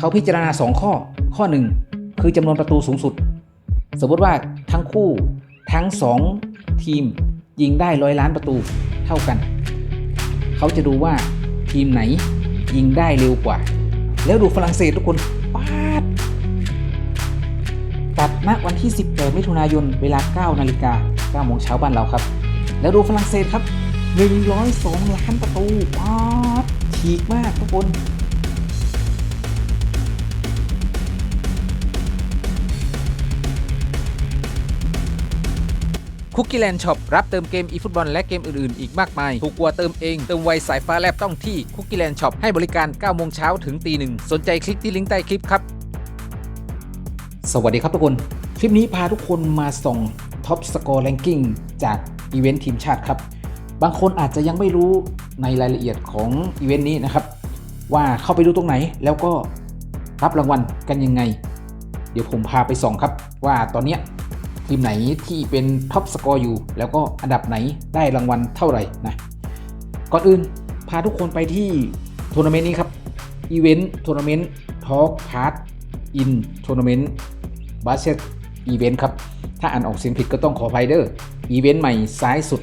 เขาพิจารณา 2 ข้อ ข้อ 1 คือจำนวนประตูสูงสุด สมมติว่าทั้งคู่ทั้ง 2 ทีมยิงได้ร้อยล้านประตูเท่ากัน เขาจะดูว่าทีมไหนยิงได้เร็วกว่า แล้วดูฝรั่งเศสทุกคนปาดตัดณวันที่ 18 มิถุนายน เวลา 9 นาฬิกา9โมงเช้าบ้านเราครับ แล้วดูฝรั่งเศสครับ 102 ล้านประตูปาดฉีกมากทุกคน คุกกี้แลนด์ช็อปรับเติมเกมอีฟุตบอลและเกมอื่น ๆ อีกมากมาย ถูกกว่าเติมเอง เติมไวสายฟ้าแลบต้องที่คุกกี้แลนด์ช็อปให้บริการ 9 โมงเช้าถึงตีหนึ่งสนใจคลิกที่ลิงก์ใต้คลิปครับ สวัสดีครับทุกคน คลิปนี้พาทุกคนมาส่องท็อปสกอร์แ n งกิ้งจากอีเวนต์ทีมชาติครับ บางคนอาจจะยังไม่รู้ในรายละเอียดของอีเวนต์นี้นะครับ ว่าเข้าไปดูตรงไหนแล้วก็รับรางวัลกันยังไง เดี๋ยวผมพาไปส่องครับว่าตอนเนี้ย ทีมไหนที่เป็นท็อปสกอร์อยู่ แล้วก็อันดับไหนได้รางวัลเท่าไหร่นะก่อนอื่นพาทุกคนไปที่ทัวร์นาเมนต์นี้ครับอีเวนต์ทัวร์นาเมนต์ทอล์กพาร์ทอินทัวร์นาเมนต์บาสเ e ตอีเวนต์ครับ ถ้าอ่านออกเสียงผิดก็ต้องขออภัยเด้ออีเวนต์ใหม่ซ้ายสุด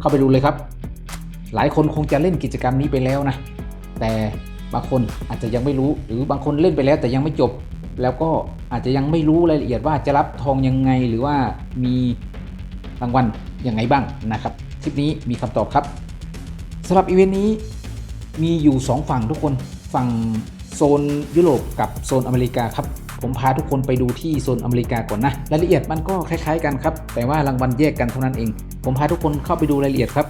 เข้าไปดูเลยครับ หลายคนคงจะเล่นกิจกรรมนี้ไปแล้วนะ แต่บางคนอาจจะยังไม่รู้หรือบางคนเล่นไปแล้วแต่ยังไม่จบ แล้วก็อาจจะยังไม่รู้รายละเอียดว่าจะรับทองยังไงหรือว่ามีรางวัลยังไงบ้างนะครับ คลิปนี้มีคำตอบครับสำหรับอีเวนต์นี้มีอยู่ 2 ฝั่งทุกคนฝั่งโซนยุโรปกับโซนอเมริกาครับผมพาทุกคนไปดูที่โซนอเมริกาก่อนนะรายละเอียดมันก็คล้ายๆกันครับ แต่ว่ารางวัลแยกกันเท่านั้นเอง ผมพาทุกคนเข้าไปดูรายละเอียดครับ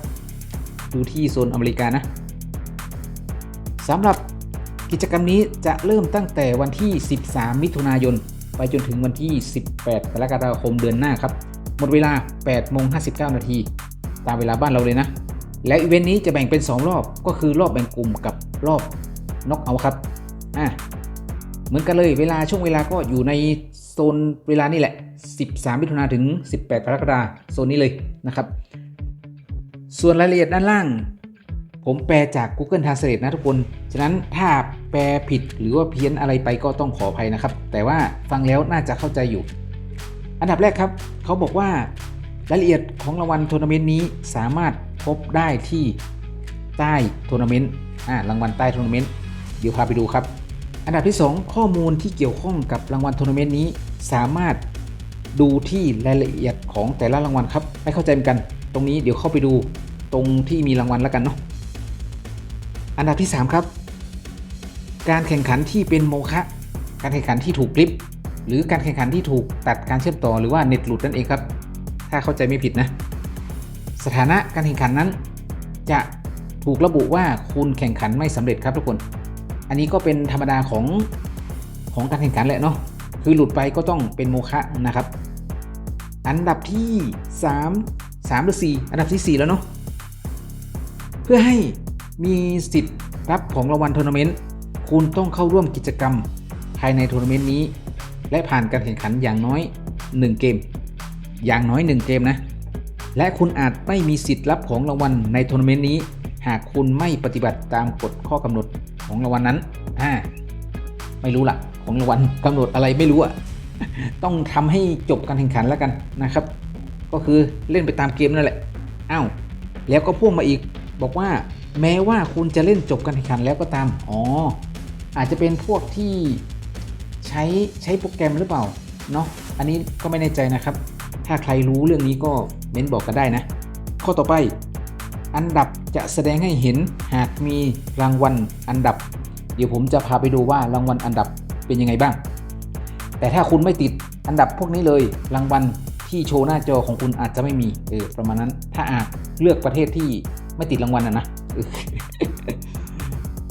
ดูที่โซนอเมริกานะสำหรับ กิจกรรมนี้จะเริ่มตั้งแต่วันที่ 13 มิถุนายน ไปจนถึงวันที่ 18 กรกฎาคมเดือนหน้าครับ หมดเวลา8โมง59 นาที ตามเวลาบ้านเราเลยนะ และอีเวนต์นี้จะแบ่งเป็น 2 รอบ ก็คือรอบแบ่งกลุ่มกับรอบน็อกเอาครับ อะ เหมือนกันเลย เวลาช่วงเวลาก็อยู่ในโซนเวลานี่แหละ 13 มิถุนาถึง 18 กรกฎาคมโซนนี้เลยนะครับ ส่วนรายละเอียดด้านล่าง ผมแปลจาก Google Translate นะทุกคน ฉะนั้นถ้า แปลผิดหรือว่าเพี้ยนอะไรไปก็ต้องขออภัยนะครับ แต่ว่าฟังแล้วน่าจะเข้าใจอยู่ อันดับแรกครับเขาบอกว่ารายละเอียดของรางวัลทัวร์นาเมนต์นี้สามารถพบได้ที่ใต้ทัวร์นาเมนต์อ่ารางวัลใต้ทัวร์นาเมนต์เดี๋ยวพาไปดูครับ อันดับที่ 2 ข้อมูลที่เกี่ยวข้องกับรางวัลทัวร์นาเมนต์นี้ สามารถดูที่รายละเอียดของแต่ละรางวัลครับไม่เข้าใจเหมือนกัน ตรงนี้เดี๋ยวเข้าไปดูตรงที่มีรางวัลแล้วกันเนาะอันดับที่ 3 ครับ การแข่งขันที่เป็นโมฆะการแข่งขันที่ถูกคลิป หรือการแข่งขันที่ถูกตัดการเชื่อมต่อหรือว่าเน็ตหลุดนั่นเองครับ ถ้าเข้าใจไม่ผิดนะ สถานะการแข่งขันนั้น จะถูกระบุว่าคุณแข่งขันไม่สำเร็จครับทุกคน อันนี้ก็เป็นธรรมดาของของการแข่งขันแหละเนาะคือหลุดไปก็ต้องเป็นโมฆะนะครับ อันดับที่ 3 3 หรือ 4 อันดับที่ 4 แล้วเนาะเพื่อให้มีสิทธิ์รับของรางวัลทัวร์นาเมนต์ คุณต้องเข้าร่วมกิจกรรมภายในทัวร์นาเมนต์นี้ และผ่านการแข่งขันอย่างน้อย 1 เกม อย่างน้อย 1 เกมนะ และคุณอาจไม่มีสิทธิ์รับของรางวัลในทัวร์นาเมนต์นี้ หากคุณไม่ปฏิบัติตามกฎข้อกำหนดของรางวัลนั้นอ่าไม่รู้ละของรางวัลกำหนดอะไรไม่รู้อะต้องทำให้จบการแข่งขันแล้วกันนะครับ ก็คือเล่นไปตามเกมนั่นแหละอ้าวแล้วก็พ่วงมาอีกบอกว่าแม้ว่าคุณจะเล่นจบการแข่งขันแล้วก็ตาม อ๋อ อาจจะเป็นพวกที่ใช้ใช้โปรแกรมหรือเปล่าเนาะอันนี้ก็ไม่แน่ใจนะครับ ถ้าใครรู้เรื่องนี้ก็เม้นบอกกันได้นะ ข้อต่อไป อันดับจะแสดงให้เห็นหากมีรางวัลอันดับ เดี๋ยวผมจะพาไปดูว่ารางวัลอันดับเป็นยังไงบ้าง แต่ถ้าคุณไม่ติดอันดับพวกนี้เลยรางวัลที่โชว์หน้าจอของคุณอาจจะไม่มีเออประมาณนั้น ถ้าอาจเลือกประเทศที่ไม่ติดรางวัลนะนะ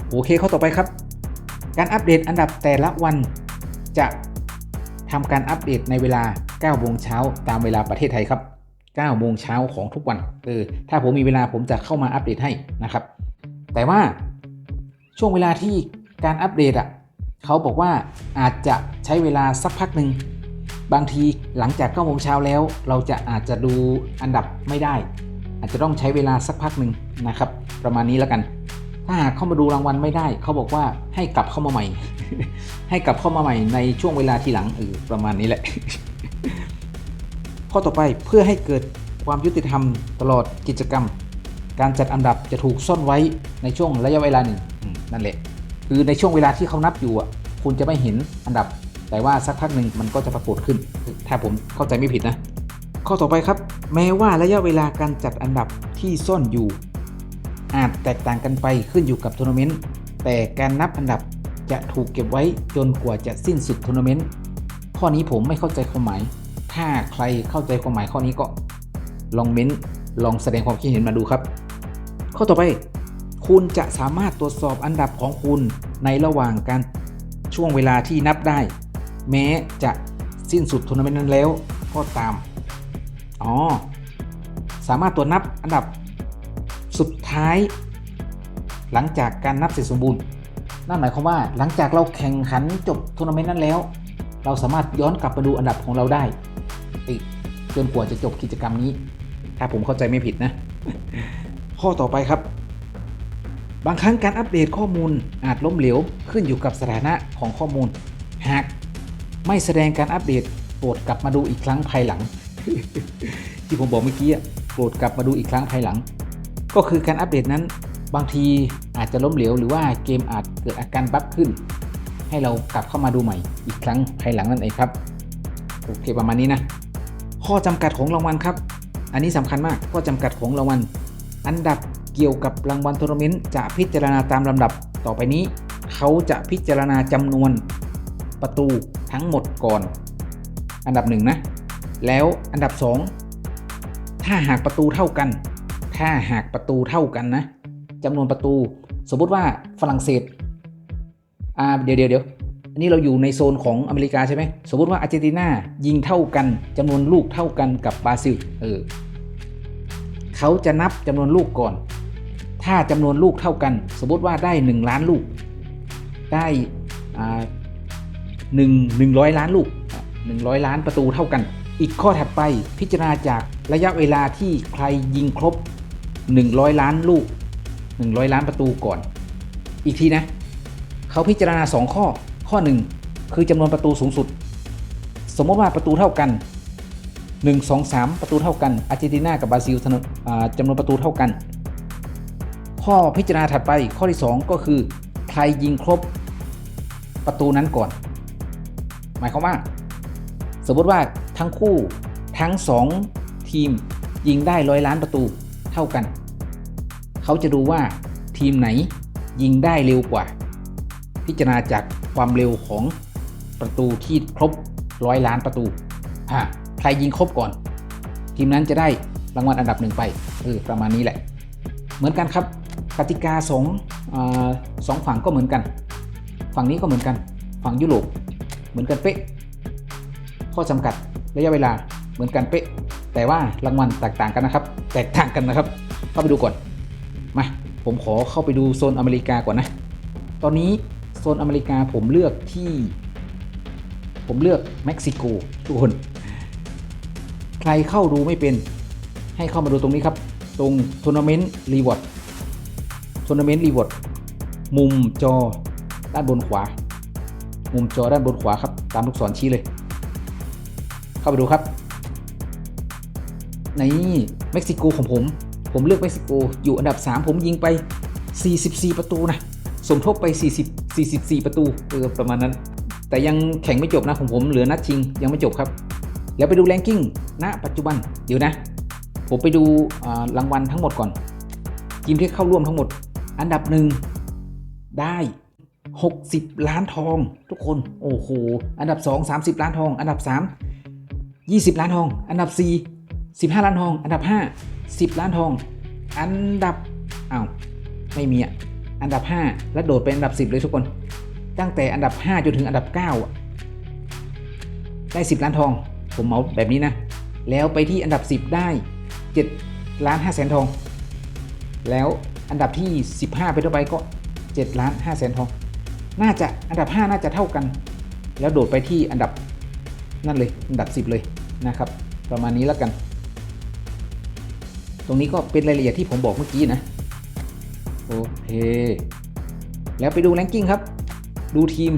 โอเคข้อต่อไปครับ การอัปเดตอันดับแต่ละวันจะทำการอัปเดตในเวลา9โมงเช้าตามเวลาประเทศไทยครับ9โมงเช้าของทุกวันเออถ้าผมมีเวลาผมจะเข้ามาอัปเดตให้นะครับ แต่ว่าช่วงเวลาที่การอัปเดตอะเขาบอกว่าอาจจะใช้เวลาสักพักหนึ่งบางทีหลังจาก9โมงเช้าแล้ว เราจะอาจจะดูอันดับไม่ได้ อาจจะต้องใช้เวลาสักพักหนึ่งนะครับ ประมาณนี้แล้วกัน ถ้าหากเข้ามาดูรางวัลไม่ได้ เขาบอกว่าให้กลับเข้ามาใหม่ ให้กลับเข้ามาใหม่ในช่วงเวลาทีหลังเออประมาณนี้แหละ ข้อต่อไปเพื่อให้เกิดความยุติธรรมตลอดกิจกรรม การจัดอันดับจะถูกซ่อนไว้ในช่วงระยะเวลาหนึ่งนั่นแหละ คือในช่วงเวลาที่เขานับอยู่อะคุณจะไม่เห็นอันดับ แต่ว่าสักพักหนึ่งมันก็จะปรากฏขึ้น ถ้าผมเข้าใจไม่ผิดนะ ข้อต่อไปครับ แม้ว่าระยะเวลาการจัดอันดับที่ซ่อนอยู่ อาจแตกต่างกันไปขึ้นอยู่กับทัวร์นาเมนต์ แต่การนับอันดับจะถูกเก็บไว้จนกว่าจะสิ้นสุดทัวร์นาเมนต์ ข้อนี้ผมไม่เข้าใจความหมาย ถ้าใครเข้าใจความหมายข้อนี้ก็ ลองเม้นต์ลองแสดงความคิดเห็นมาดูครับ ข้อต่อไป คุณจะสามารถตรวจสอบอันดับของคุณในระหว่างการช่วงเวลาที่นับได้ แม้จะสิ้นสุดทัวร์นาเมนต์นั้นแล้วก็ตาม อ๋อ สามารถตรวจนับอันดับ สุดท้าย หลังจากการนับเสร็จสมบูรณ์ นั่นหมายความว่าหลังจากเราแข่งขันจบทัวร์นาเมนต์นั้นแล้ว เราสามารถย้อนกลับมาดูอันดับของเราได้อีกจนกว่าจะจบกิจกรรมนี้ ถ้าผมเข้าใจไม่ผิดนะ ข้อต่อไปครับ บางครั้งการอัปเดตข้อมูลอาจล้มเหลวขึ้นอยู่กับสถานะของข้อมูล หากไม่แสดงการอัปเดตโปรดกลับมาดูอีกครั้งภายหลัง ที่ผมบอกเมื่อกี้อะโปรดกลับมาดูอีกครั้งภายหลัง ก็คือการอัปเดตนั้น บางทีอาจจะล้มเหลวหรือว่าเกมอาจเกิดอาการบั๊กขึ้น ให้เรากลับเข้ามาดูใหม่อีกครั้งภายหลังนั่นเองครับโอเคประมาณนี้นะ ข้อจำกัดของรางวัลครับ อันนี้สำคัญมากข้อจำกัดของรางวัล อันดับเกี่ยวกับรางวัลทัวร์นาเมนต์จะพิจารณาตามลำดับต่อไปนี้ เขาจะพิจารณาจำนวนประตูทั้งหมดก่อน อันดับหนึ่งนะแล้วอันดับ 2 ถ้าหากประตูเท่ากัน ถ้าหากประตูเท่ากันนะจำนวนประตู สมมติว่าฝรั่งเศสอ่าเดี๋ยวเดี๋ยวเดี๋ยวอันนี้เราอยู่ในโซนของอเมริกาใช่ไหมสมมติว่าอาร์เจนตินายิงเท่ากันจำนวนลูกเท่ากันกับบราซิลเออเขาจะนับจำนวนลูกก่อน ถ้าจำนวนลูกเท่ากัน สมมติว่าได้ 1 ล้านลูก ได้อ่าหนึ่งหนึ่งร้อยล้านลูกหนึ่งร้อยล้านประตูเท่ากัน อีกข้อถัดไปพิจารณาจากระยะเวลาที่ใครยิงครบ 100 ล้านลูก 100 ล้านประตูก่อน อีกทีนะเขาพิจารณา 2 ข้อข้อ 1 คือจำนวนประตูสูงสุด สมมติว่าประตูเท่ากัน 1 2 3 ประตูเท่ากันอาร์เจนตินากับบราซิลอ่าจำนวนประตูเท่ากัน ข้อพิจารณาถัดไปข้อที่ 2 ก็คือใครยิงครบประตูนั้นก่อน หมายความว่า สมมติว่าทั้งคู่ทั้ง 2 ทีมยิงได้ร้อยล้านประตูเท่ากัน เขาจะดูว่าทีมไหนยิงได้เร็วกว่า พิจารณาจากความเร็วของประตูที่ครบร้อยล้านประตูอ่าใครยิงครบก่อน ทีมนั้นจะได้รางวัลอันดับหนึ่งไปเออประมาณนี้แหละ เหมือนกันครับกติกาสองอาสองฝั่งก็เหมือนกัน ฝั่งนี้ก็เหมือนกัน ฝั่งยุโรปเหมือนกันเป๊ะ ข้อจำกัดระยะเวลาเหมือนกันเป๊ะ แต่ว่ารางวัลแตกต่างกันนะครับ แตกต่างกันนะครับเข้าไปดูก่อน มาผมขอเข้าไปดูโซนอเมริกาก่อนนะ ตอนนี้โซนอเมริกาผมเลือกที่ ผมเลือกเม็กซิโกทุกคน ใครเข้าดูไม่เป็น ให้เข้ามาดูตรงนี้ครับ ตรงทัวร์นาเมนต์รีวอร์ดทัวร์นาเมนต์รีวอร์ดมุมจอด้านบนขวา มุมจอด้านบนขวาครับ ตามลูกศรชี้เลย เข้าไปดูครับ ในเม็กซิโกของผม ผมเลือกเม็กซิโกอยู่อันดับ 3 ผมยิงไป 44 ประตูนะสมทบไป 40 44 ประตูเออประมาณนั้น แต่ยังแข่งไม่จบนะของผมเหลือนัดชิงยังไม่จบครับ แล้วไปดูแรงกิ้งณปัจจุบันเดี๋ยวนะ ผมไปดูรางวัลทั้งหมดก่อนทีมที่เข้าร่วมทั้งหมด อันดับหนึ่งได้60 ล้านทอง ทุกคนโอ้โหอันดับ 2 30 ล้านทอง อันดับ 3 20 ล้านทอง อันดับ 4 15 ล้านทอง อันดับ 5 10 ล้านทอง อันดับอ้าวไม่มีอะอันดับ 5 แล้วโดดเป็นอันดับ 10 เลยทุกคน ตั้งแต่อันดับ 5 จนถึงอันดับ 9 ได้ 10 ล้านทอง ผมเหมาแบบนี้นะ แล้วไปที่อันดับ 10 ได้ 7 ล้าน5แสนทอง แล้วอันดับที่ 15 ไปต่อไปก็ 7 ล้าน5แสนทอง น่าจะอันดับ 5 น่าจะเท่ากัน แล้วโดดไปที่อันดับนั่นเลย อันดับ 10 เลยนะครับ ประมาณนี้แล้วกัน ตรงนี้ก็เป็นรายละเอียดที่ผมบอกเมื่อกี้นะ โอเค แล้วไปดูแรงกิ้งครับ ดูทีม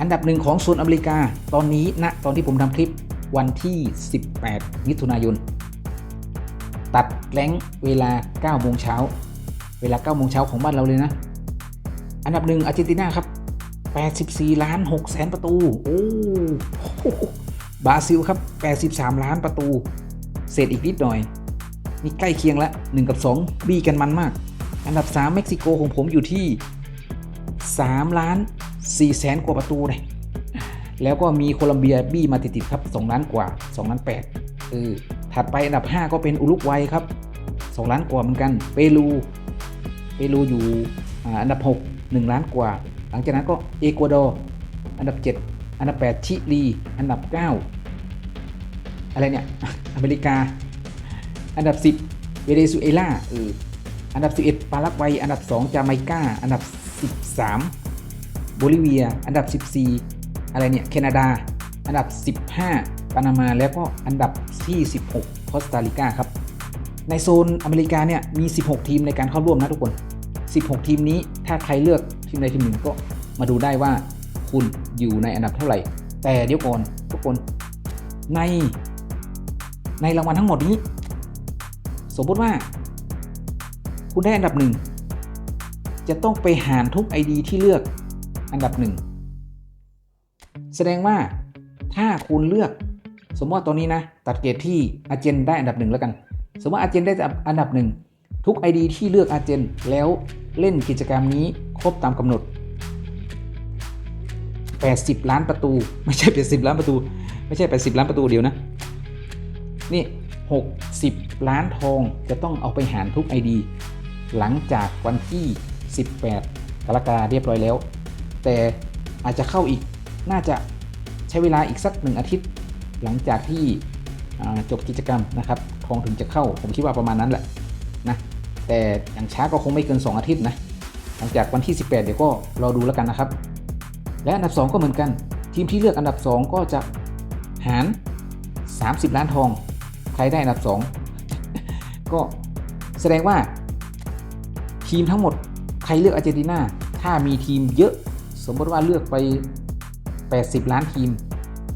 อันดับหนึ่งของโซนอเมริกา ตอนนี้ณตอนที่ผมทำคลิปวันที่ 18 มิถุนายน ตัดแรงเวลา9โมงเช้า เวลา9โมงเช้าของบ้านเราเลยนะ อันดับหนึ่งอาร์เจนตินาครับ 84 ล้าน6แสนประตู โอ้โหบราซิลครับ 83 ล้านประตูเศษอีกนิดหน่อย นี่ใกล้เคียงละ1 กับ 2 บีกันมันมาก อันดับ 3 เม็กซิโกของผมอยู่ที่3ล้าน4แสนกว่าประตูเลยแล้วก็มีโคลัมเบียบี้มาติดๆครับ 2 ล้านกว่า 2 ล้าน8เออถัดไปอันดับ 5 ก็เป็นอุรุกวัยครับ 2 ล้านกว่าเหมือนกัน เปรู เปรูอยู่อันดับ 6 1 ล้านกว่า หลังจากนั้นก็เอกวาดอร์ อันดับ 7 อันดับ 8 ชิลี อันดับ 9 อะไรเนี่ย อเมริกา อันดับ 10 เวเนซุเอลาเอออันดับ 11 ปารากวัย อันดับ 2 จาไมกา อันดับ 13 โบลิเวีย อันดับ 14 อะไรเนี่ย แคนาดา อันดับ 15 ปานามา แล้วก็อันดับที่ 16 คอสตาริกาครับ ในโซนอเมริกาเนี่ยมี 16 ทีมในการเข้าร่วมนะทุกคน 16 ทีมนี้ถ้าใครเลือกทีมใดทีมหนึ่งก็มาดูได้ว่าคุณอยู่ในอันดับเท่าไหร่ แต่เดี๋ยวก่อนทุกคนในในรางวัลทั้งหมดนี้ สมมติว่า คุณได้อันดับหนึ่งจะต้องไปหารทุก ID ที่เลือกอันดับหนึ่งแสดงว่าถ้าคุณเลือก สมมติว่าตอนนี้นะ ตัดเกรดที่อาเจนได้อันดับหนึ่งแล้วกัน สมมติว่าอาเจนได้อันดับหนึ่งทุก ID ที่เลือกอาเจนแล้วเล่นกิจกรรมนี้ครบตามกำหนด 80 ล้านประตู ไม่ใช่ 80 ล้านประตู ไม่ใช่ 80 ล้านประตูเดียวนะ นี่ 60 ล้านทองจะต้องเอาไปหารทุก ID หลังจากวันที่ 18 กรกฎาคมเรียบร้อยแล้ว แต่อาจจะเข้าอีกน่าจะใช้เวลาอีกสักหนึ่งอาทิตย์ หลังจากที่จบกิจกรรมนะครับทองถึงจะเข้าผมคิดว่าประมาณนั้นแหละนะแต่อย่างช้าก็คงไม่เกิน 2 อาทิตย์นะหลังจากวันที่ 18 เดี๋ยวก็รอดูแล้วกันนะครับ และอันดับ 2 ก็เหมือนกัน ทีมที่เลือกอันดับ 2 ก็จะหาร 30 ล้านทอง ใครได้อันดับ 2 ก็แสดงว่าทีมทั้งหมดใครเลือกอาร์เจนตินาถ้ามีทีมเยอะสมมติว่าเลือกไป 80 ล้านทีม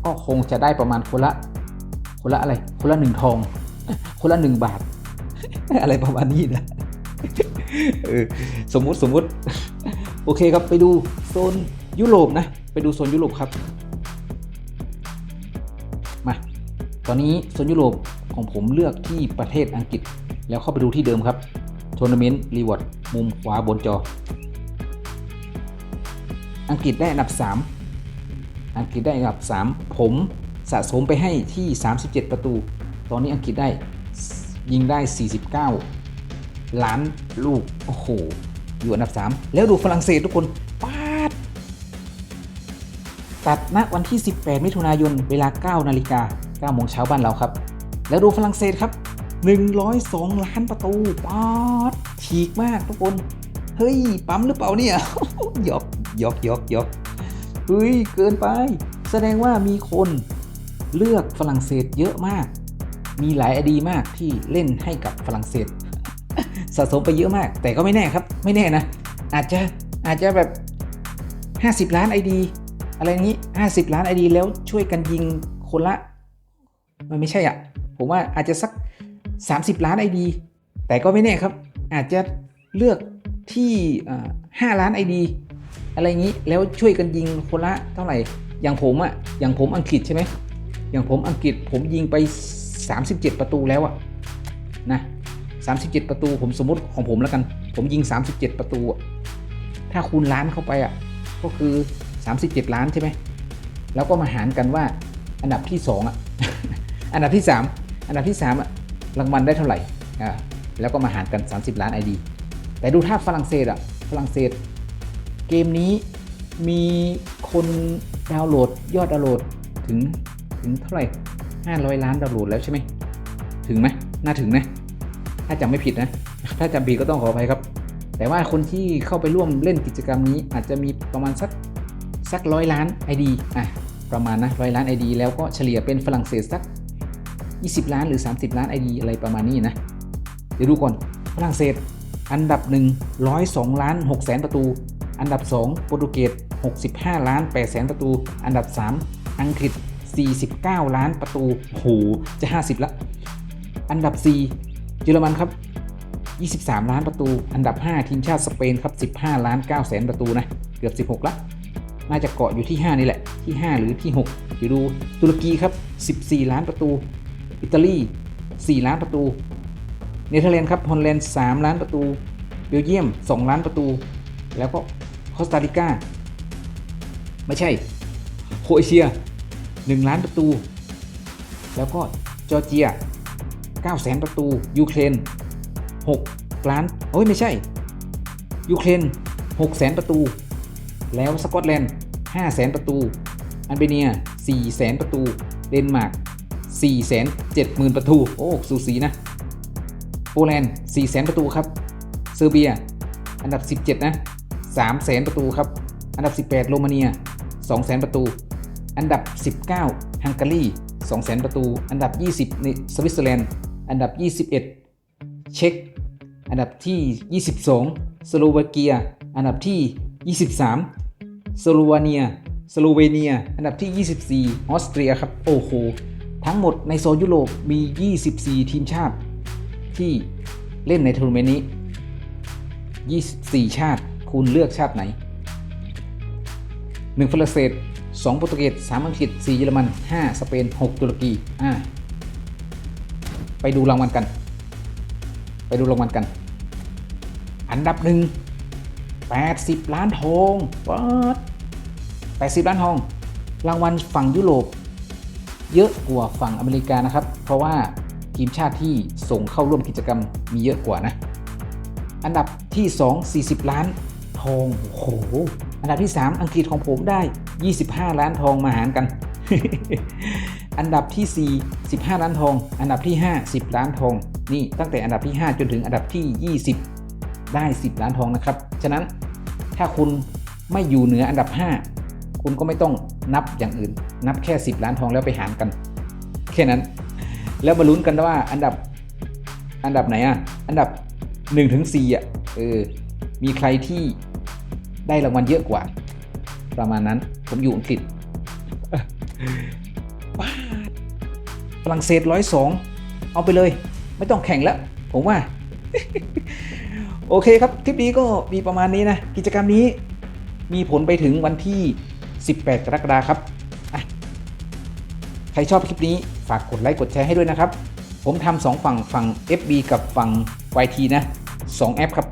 ก็คงจะได้ประมาณคนละ คนละอะไร คนละหนึ่งทอง คนละหนึ่งบาท อะไรประมาณนี้นะสมมุติสมมุติ โอเคครับไปดูโซนยุโรปนะ ไปดูโซนยุโรปครับ มา ตอนนี้โซนยุโรป ของผมเลือกที่ประเทศอังกฤษ แล้วเข้าไปดูที่เดิมครับทัวร์นาเมนต์รีวอร์ดมุมขวาบนจอ อังกฤษได้อันดับ 3 อังกฤษได้อันดับ 3 ผมสะสมไปให้ที่ 37 ประตู ตอนนี้อังกฤษได้ยิงได้ 49 ล้านลูก โอ้โห อยู่อันดับ 3 แล้วดูฝรั่งเศสทุกคนปาด ตัดณวันที่ 18 มิถุนายน เวลา 9 นาฬิกา 9 โมงเช้าบ้านเราครับ แล้วดูฝรั่งเศสครับ 102 ล้านประตูป๊าดฉีกมากทุกคน เฮ้ย ปั๊มหรือเปล่าเนี่ยหยอกหยอกหยอกหยอกเฮ้ย เกินไป แสดงว่ามีคนเลือกฝรั่งเศสเยอะมาก มีหลายอดีมากที่เล่นให้กับฝรั่งเศส สะสมไปเยอะมาก แต่ก็ไม่แน่ครับ ไม่แน่นะ อาจจะอาจจะแบบ 50 ล้านไอดีอะไรนี้ 50 ล้านไอดีแล้วช่วยกันยิงคนละ มันไม่ใช่อะ ผมว่าอาจจะสัก 30 ล้านไอดีแต่ก็ไม่แน่ครับ อาจจะเลือกที่อ่า5ล้านไอดีอะไรอย่างนี้แล้วช่วยกันยิงคนละเท่าไหร่ อย่างผมอะอย่างผมอังกฤษใช่ไหมอย่างผมอังกฤษผมยิงไป 37 ประตูแล้วอะนะ37 ประตูผมสมมติของผมแล้วกัน ผมยิง 37 ประตูอะถ้าคูณล้านเข้าไปอะก็คือ 37 ล้านใช่ไหมแล้วก็มาหารกันว่าอันดับที่ 2อะอันดับที่ 3 อันดับที่3อะรางวัลได้เท่าไหร่อ่าแล้วก็มาหารกัน 30 ล้าน ID แต่ดูถ้าฝรั่งเศสอะฝรั่งเศส เกมนี้มีคนดาวน์โหลดยอดดาวน์โหลดถึงถึงเท่าไหร่ 500 ล้านดาวน์โหลดแล้วใช่ไหมถึงไหมน่าถึงนะ ถ้าจำไม่ผิดนะ ถ้าจำผิดก็ต้องขออภัยครับ แต่ว่าคนที่เข้าไปร่วมเล่นกิจกรรมนี้อาจจะมีประมาณสักสักร้อยล้าน ID อะประมาณนะร้อยล้าน ID แล้วก็เฉลี่ยเป็นฝรั่งเศสสัก 20 ล้านหรือ 30 ล้าน ID อะไรประมาณนี้นะ เดี๋ยวดูก่อนฝรั่งเศสอันดับ 1 102 ล้าน6แสนประตู อันดับ 2 โปรตุเกส 65 ล้าน8แสนประตู อันดับ 3 อังกฤษ 49 ล้านประตูโหจะ 50 ละ อันดับ 4 เยอรมันครับ 23 ล้านประตู อันดับ 5 ทีมชาติสเปนครับ 15 ล้าน9แสนประตูนะ เกือบ 16 ละ น่าจะเกาะอยู่ที่ 5 นี่แหละ ที่ 5 หรือที่ 6 เดี๋ยวดูตุรกีครับ 14 ล้านประตู อิตาลี 4 ล้านประตู เนเธอร์แลนด์ครับฮอลแลนด์3ล้านประตู เบลเยียม 2 ล้านประตู แล้วก็คอสตาริกา ไม่ใช่ โคเอเชีย 1 ล้านประตู แล้วก็จอร์เจีย 9 แสนประตู ยูเครน 6 ล้านโอ้ยไม่ใช่ ยูเครน 6 แสนประตู แล้วสกอตแลนด์ 5 แสนประตู อัลเบเนีย 4 แสนประตู เดนมาร์ก 4แสน7หมื่นประตู โอ้ สูสีนะ โปแลนด์4แสนประตูครับ เซอร์เบีย อันดับ 17 นะ3แสนประตูครับ อันดับ 18 โรมาเนีย2แสนประตู อันดับ 19 ฮังการี2แสนประตู อันดับ 20นี่สวิตเซอร์แลนด์ อันดับ 21 เช็ก อันดับที่ 22 สโลวาเกีย อันดับที่ 23 สโลวาเนีย สโลเวเนีย อันดับที่ 24 ออสเตรียครับ โอ้โห ทั้งหมดในโซนยุโรปมี 24 ทีมชาติที่เล่นในทัวร์นาเมนต์นี้ 24 ชาติ คุณเลือกชาติไหน 1 ฝรั่งเศส 2 โปรตุเกส 3 อังกฤษ 4 เยอรมัน 5 สเปน 6 ตุรกี อ่า ไปดูรางวัลกัน ไปดูรางวัลกัน อันดับหนึ่ง80 ล้านทองวัด80 ล้านทอง รางวัลฝั่งยุโรป เยอะกว่าฝั่งอเมริกานะครับ เพราะว่าทีมชาติที่ส่งเข้าร่วมกิจกรรมมีเยอะกว่านะ อันดับที่ 2 40 ล้านทองโอ้โหอันดับที่ 3 อังกฤษของผมได้ 25 ล้านทองมาหารกัน อันดับที่ 4 15 ล้านทอง อันดับที่ 5 10 ล้านทอง นี่ตั้งแต่อันดับที่ 5 จนถึงอันดับที่ 20 ได้ 10 ล้านทองนะครับ ฉะนั้นถ้าคุณไม่อยู่เหนืออันดับ 5 คุณก็ไม่ต้องนับอย่างอื่น นับแค่ 10 ล้านทองแล้วไปหารกัน แค่นั้น แล้วมาลุ้นกันว่าอันดับอันดับไหนอะ อันดับ1ถึง4อะเออมีใครที่ได้รางวัลเยอะกว่า ประมาณนั้นผมอยู่อังกฤษฝรั่งเศสร้อยสองเอาไปเลย ไม่ต้องแข่งแล้ว ผมว่า โอเคครับ คลิปนี้ก็มีประมาณนี้นะ กิจกรรมนี้มีผลไปถึงวันที่ 18 กรกฎาคมครับ ใครชอบคลิปนี้ฝากกดไลค์กดแชร์ให้ด้วยนะครับ ผมทำสองฝั่งฝั่ง FB กับฝั่ง YT นะ2แอปครับ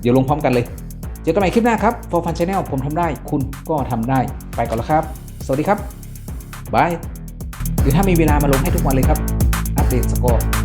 เดี๋ยวลงพร้อมกันเลย เจอกันใหม่คลิปหน้าครับ For Fun Channel ผมทำได้คุณก็ทำได้ ไปก่อนแล้วครับ สวัสดีครับบายหรือถ้ามีเวลามาลงให้ทุกวันเลยครับ อัปเดตสกอร์